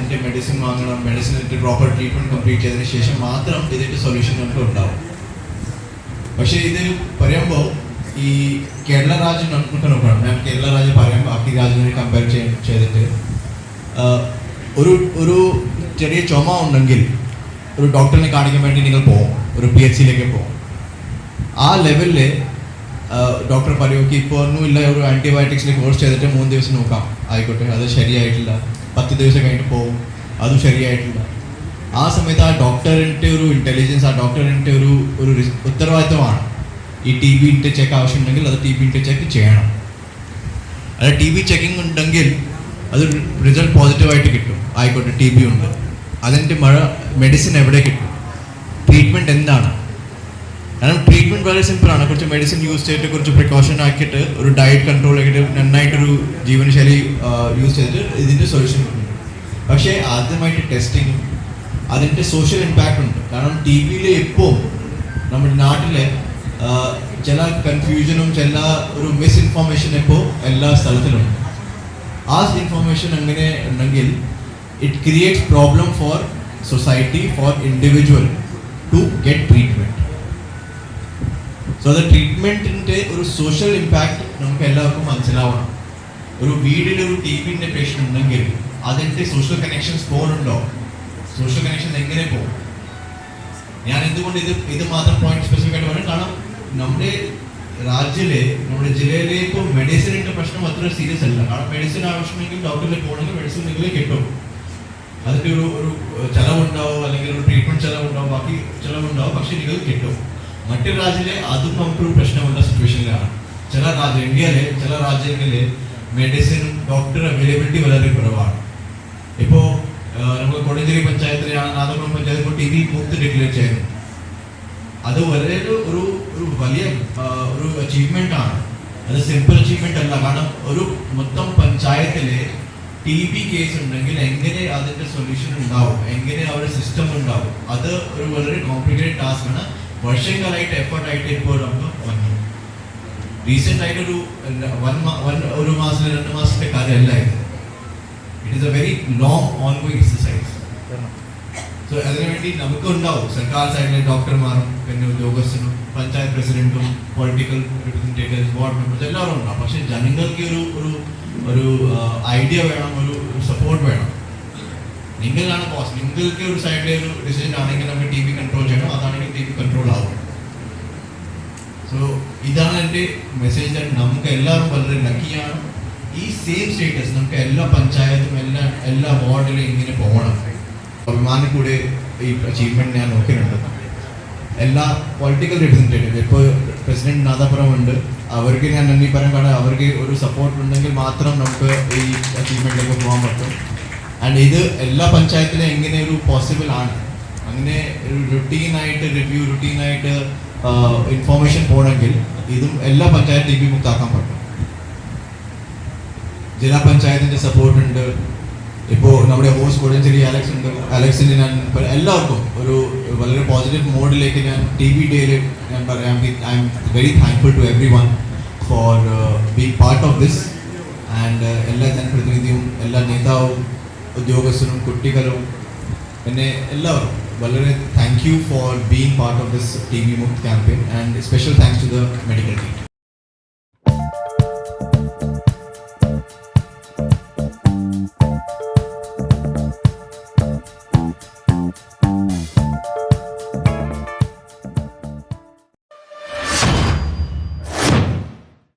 അതിന്റെ മെഡിസിൻ വാങ്ങണം മെഡിസിനിന്റെ proper treatment complete ചെയ്തതിന് ശേഷം മാത്രം ഇതിന്റെ സൊല്യൂഷൻ നമുക്ക് ഉണ്ടാവും. പക്ഷേ ഇത് പറയുമ്പോൾ ഈ കേരള രാജ്യം നമുക്ക് നോക്കണം. ഞാൻ കേരള രാജ്യം പറയാം ബാക്കി രാജ്യങ്ങളെ കമ്പയർ ചെയ്തിട്ട്. ഒരു ഒരു ചെറിയ ചുമ ഉണ്ടെങ്കിൽ ഒരു ഡോക്ടറിനെ കാണിക്കാൻ വേണ്ടി നിങ്ങൾ പോകും ഒരു പി എച്ച് സിയിലേക്ക് പോകും ആ ലെവലിൽ ഡോക്ടർ പറയുമോ ഇപ്പോൾ ഇപ്പോൾ ഒന്നുമില്ല ഒരു ആന്റിബയോട്ടിക്സിന്റെ കോഴ്സ് ചെയ്തിട്ട് മൂന്ന് ദിവസം നോക്കാം. ആയിക്കോട്ടെ അത് ശരിയായിട്ടില്ല. പത്ത് ദിവസം കഴിഞ്ഞിട്ട് പോകും അതും ശരിയായിട്ടില്ല. ആ സമയത്ത് ആ ഡോക്ടറിന്റെ ഒരു ഇന്റലിജൻസ് ആ ഡോക്ടറിന്റെ ഒരു ഒരു ഉത്തരവാദിത്തമാണ് ഈ ടി ബിന്റെ ചെക്ക് ആവശ്യമുണ്ടെങ്കിൽ അത് ടി ബിന്റെ ചെക്ക് ചെയ്യണം. അല്ല ടി ബി ചെക്കിംഗ് ഉണ്ടെങ്കിൽ അത് റിസൾട്ട് പോസിറ്റീവായിട്ട് കിട്ടും. ആയിക്കോട്ടെ ടി ബി ഉണ്ട്. അതിന്റെ മഴ മെഡിസിൻ എവിടെ കിട്ടും? ട്രീറ്റ്മെന്റ് എന്താണ്? കാരണം ട്രീറ്റ്മെന്റ് വളരെ സിമ്പിളാണ് കുറച്ച് മെഡിസിൻ യൂസ് ചെയ്തിട്ട് കുറച്ച് പ്രിക്കോഷൻ ആക്കിയിട്ട് ഒരു ഡയറ്റ് കൺട്രോൾ ആക്കിയിട്ട് നന്നായിട്ടൊരു ജീവനശൈലി യൂസ് ചെയ്തിട്ട് ഇതിന്റെ സൊല്യൂഷൻ പക്ഷേ ആദ്യമായിട്ട് ടെസ്റ്റിംഗ് അതിന്റെ സോഷ്യൽ ഇമ്പാക്റ്റ് ഉണ്ട്. കാരണം ടി വിയിൽ ഇപ്പോൾ നമ്മുടെ നാട്ടിലെ ചില കൺഫ്യൂഷനും ചില ഒരു മിസ്ഇൻഫോർമേഷൻ ഇപ്പോൾ എല്ലാ സ്ഥലത്തിലുണ്ട്. ആ ഇൻഫോർമേഷൻ അങ്ങനെ ഉണ്ടെങ്കിൽ it creates problem for society for individual to get treatment so അത് ട്രീറ്റ്മെന്റിന്റെ ഒരു സോഷ്യൽ ഇമ്പാക്റ്റ് നമുക്ക് എല്ലാവർക്കും മനസ്സിലാവണം. ഒരു വീട്ടിൽ ഒരു ടി വിന്റെ പേഷ്യന്റ് ഉണ്ടെങ്കിൽ അതിന്റെ സോഷ്യൽ കണക്ഷൻസ് പോകുന്നുണ്ടോ സോഷ്യൽ കണക്ഷൻ എങ്ങനെ പോകും? ഞാൻ എന്തുകൊണ്ട് ഇത് ഇത് മാത്രം പോയിന്റ് സ്പെസിഫിക് ആയിട്ട് പറയും? കാരണം നമ്മുടെ രാജ്യത്തിലെ നമ്മുടെ ജില്ലയിലെ ഇപ്പോൾ മെഡിസിനിന്റെ പ്രശ്നം അത്ര സീരിയസ് അല്ല. കാരണം മെഡിസിൻ ആവശ്യമെങ്കിൽ ഡോക്ടറിൽ പോകണമെങ്കിൽ മെഡിസിൻ നിങ്ങളെ കിട്ടും. അതിന്റെ ഒരു ഒരു ചിലവുണ്ടാവും അല്ലെങ്കിൽ ഒരു ട്രീറ്റ്മെന്റ് ചിലവുണ്ടാവും ബാക്കി ചിലവുണ്ടാവും പക്ഷേ നിങ്ങൾ കിട്ടും. മറ്റു രാജ്യത്തിലെ അതും നമുക്കൊരു പ്രശ്നമുള്ള സിറ്റുവേഷനിലാണ് ചില രാജ്യം ഇന്ത്യയിലെ ചില രാജ്യങ്ങളിൽ മെഡിസിൻ ഡോക്ടർ അവൈലബിലിറ്റി വളരെ കുറവാണ്. ഇപ്പോൾ നമ്മൾ കൊടുഞ്ചേരി പഞ്ചായത്തിലെയാണ് നാദപുരം പഞ്ചായത്ത് ടി വി മുക്ത് ഡിക്ലെയർ ചെയ്യുന്നത്. അത് വളരെ ഒരു ഒരു വലിയ ഒരു അച്ചീവ്മെന്റ് ആണ്. അത് സിമ്പിൾ അച്ചീവ്മെന്റ് അല്ല. കാരണം ഒരു മൊത്തം പഞ്ചായത്തിലെ ടി ബി കേസ് ഉണ്ടെങ്കിൽ എങ്ങനെ അതിന്റെ സൊല്യൂഷൻ ഉണ്ടാവും? എങ്ങനെ അവരുടെ സിസ്റ്റം ഉണ്ടാവും? അത് ഒരു വളരെ കോംപ്ലിക്കേറ്റഡ് ടാസ്ക് ആണ്. വർഷങ്ങളായിട്ട് എഫേർട്ടായിട്ട് ഇപ്പോൾ നമുക്ക് വന്നു. റീസെന്റ് ആയിട്ടൊരു വൺ വൺ ഒരു മാസം രണ്ട് മാസത്തെ കാര്യമല്ല ഇത്. It is a very long ongoing exercise so അതിനുവേണ്ടി നമുക്കുണ്ടാവും. സർക്കാർ സൈഡിലെ ഡോക്ടർമാരും പിന്നെ ഉദ്യോഗസ്ഥനും പഞ്ചായത്ത് പ്രസിഡന്റും പൊളിറ്റിക്കൽ റിപ്രസെന്റേറ്റീവ്സ് വാർഡ് മെമ്പേഴ്സ് എല്ലാവരും ഉണ്ടാവും. പക്ഷെ ജനങ്ങൾക്ക് ഒരു ഒരു ഒരു ഐഡിയ വേണം ഒരു സപ്പോർട്ട് വേണം. നിങ്ങളാണ് ബോസ് നിങ്ങൾക്ക് ഒരു സൈഡിലെ ഒരു ഡിസിഷൻ ആണെങ്കിൽ നമുക്ക് ടി വി കൺട്രോൾ ചെയ്യണം. അതാണെങ്കിൽ ടി വി കൺട്രോൾ ആവും സോ ഇതാണ് എന്റെ മെസ്സേജ് നമുക്ക് എല്ലാവരും വളരെ ലക്കിയാണ് ഈ സെയിം സ്റ്റേറ്റസ് നമുക്ക് എല്ലാ പഞ്ചായത്തും എല്ലാ എല്ലാ വാർഡിലും ഇങ്ങനെ പോകണം. അഭിമാനി കൂടെ ഈ അച്ചീവ്മെന്റ് ഞാൻ നോക്കുന്നുണ്ട് എല്ലാ പൊളിറ്റിക്കൽ റിപ്രസെന്റേറ്റീവ് ഇപ്പോൾ പ്രസിഡന്റ് നാദാപുരം ഉണ്ട്. അവർക്ക് ഞാൻ നന്ദി പറയാൻ കാരണം അവർക്ക് ഒരു സപ്പോർട്ട് ഉണ്ടെങ്കിൽ മാത്രം നമുക്ക് ഈ അച്ചീവ്മെന്റിലേക്ക് പോകാൻ പറ്റും. ആൻഡ് ഇത് എല്ലാ പഞ്ചായത്തിലും എങ്ങനെ ഒരു പോസിബിൾ ആണ്? അങ്ങനെ ഒരു റുട്ടീനായിട്ട് റിവ്യൂ റുട്ടീനായിട്ട് ഇൻഫോർമേഷൻ പോകണമെങ്കിൽ ഇതും എല്ലാ പഞ്ചായത്ത് ടി മുക്താക്കാൻ പറ്റും. ജില്ലാ പഞ്ചായത്തിന്റെ സപ്പോർട്ട് ഉണ്ട്. ഇപ്പോൾ നമ്മുടെ ഹോസ് കോടഞ്ചേരി അലക്സ് ഉണ്ട്. അലക്സിന് ഞാൻ എല്ലാവർക്കും ഒരു വളരെ പോസിറ്റീവ് മോഡിലേക്ക് ഞാൻ ടി വി ഡേയിൽ ഞാൻ പറയാം. I am very thankful to everyone for being part of this and എല്ലാ ജനപ്രതിനിധിയും എല്ലാ നേതാവും ഉദ്യോഗസ്ഥരും കുട്ടികളും പിന്നെ എല്ലാവരും വളരെ thank you for being part of this T B Mukt campaign and special thanks to the medical team